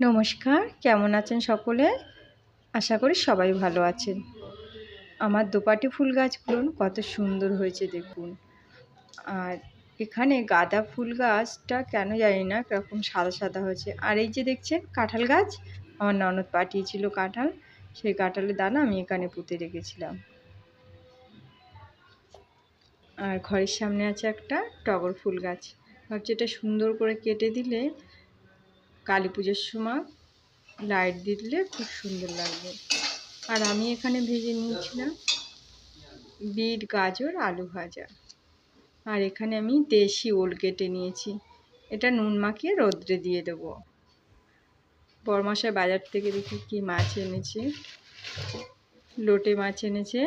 নমস্কার, কেমন আছেন সকলে? আশা করি সবাই ভালো আছেন। আমার দোপাটি ফুল গাছগুলো কত সুন্দর হয়েছে দেখুন। আর এখানে গাঁদা ফুল গাছটা কেন জানি না, কীরকম সাদা সাদা হয়েছে। আর এই যে দেখছেন কাঁঠাল গাছ? আমার ননদ পাঠিয়েছিল কাঁঠাল, সেই কাঁঠালের দানা আমি এখানে পুঁতে রেখেছিলাম। আর ঘরের সামনে আছে একটা টগর ফুল গাছ। ভাবছি এটা সুন্দর করে কেটে দিলে কালী পুজোর সময় লাইট দিলে খুব সুন্দর লাগবে। আর আমি এখানে ভেজে নিয়েছিলাম বিট, গাজর, আলু ভাজা। আর এখানে আমি দেশি ওল কেটে নিয়েছি। এটা নুন মাখিয়ে রোদ্রে দিয়ে দেবো। বরমাসায় বাজার থেকে দেখি কি মাছ এনেছে। লোটে মাছ এনেছে।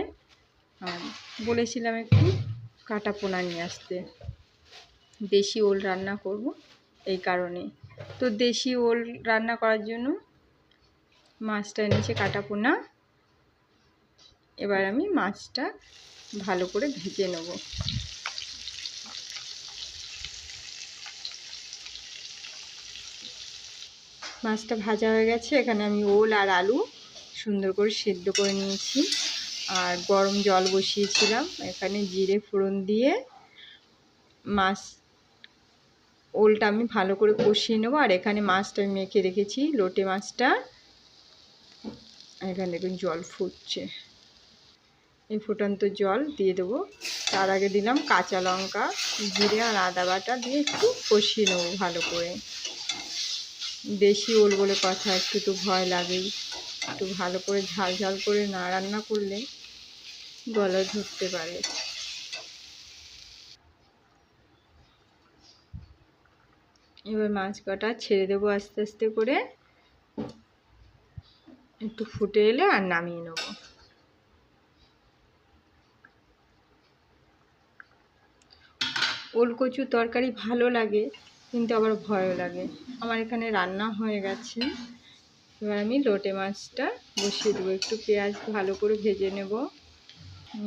আর বলেছিলাম একটু কাটা পোনা নিয়ে আসতে। দেশি ওল রান্না করব এই কারণে তো দেশি ওল রান্না করার জন্য মাছটা এনেছে কাটা পোনা এবার আমি মাছটা ভালো করে ভেজে নেব। মাছটা ভাজা হয়ে গেছে, এখানে আমি ওল আর আলু সুন্দর করে সেদ্ধ করে নিয়েছি। আর গরম জল বসিয়েছিলাম, এখানে জিরে ফোড়ন দিয়ে মাছ ওলটা আমি ভালো করে কষিয়ে নেব। আর এখানে মাছটা আমি মেখে রেখেছি, লোটে মাছটা। এখানে দেখুন জল ফুটছে। এই ফুটন্ত জল দিয়ে দেবো। তার আগে দিলাম কাঁচা লঙ্কা, জিরে আর আদা বাটা দিয়ে একটু কষিয়ে নেব ভালো করে। বেশি ওল বলে কথা, একটু তো ভয় লাগেই। একটু ভালো করে ঝাল ঝাল করে না রান্না করলে গলা ধরতে পারে। এবার মাছ কটা ছেড়ে দেবো আস্তে আস্তে করে। একটু ফুটে এলে আর নামিয়ে নেব। ওলকচু তরকারি ভালো লাগে, কিন্তু আবার ভয়ও লাগে। আমার এখানে রান্না হয়ে গেছে। এবার আমি লোটে মাছটা বসিয়ে দেবো। একটু পেঁয়াজ ভালো করে ভেজে নেব।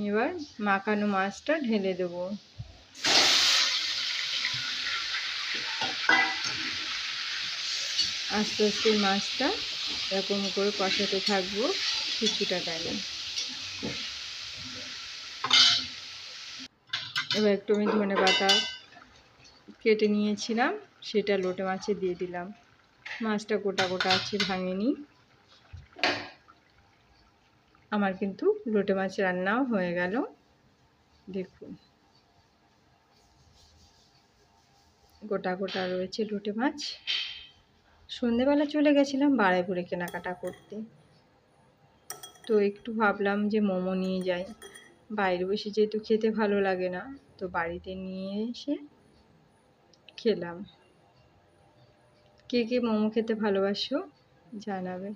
এবার মাখানো মাছটা ঢেলে দেবো। আস্তে আস্তে মাছটা এরকম করে কষাতে থাকব কিছুটা টাইমে এবার একটু আমি ধনে পাতা কেটে নিয়েছিলাম, সেটা লোটে মাছে দিয়ে দিলাম। মাছটা গোটা গোটা আছে ভাঙেনি। আমার কিন্তু লোটে মাছ রান্নাও হয়ে গেল। দেখুন। গোটা গোটা রয়েছে লোটে মাছ। সন্ধেবেলা চলে গেছিলাম বাড়াইপুরে কেনাকাটা করতে। তো একটু ভাবলাম যে মোমো নিয়ে যাই। বাইরে বসে যেহেতু খেতে ভালো লাগে না, তো বাড়িতে নিয়ে এসে খেলাম। কে কে মোমো খেতে ভালোবাসো জানাবে।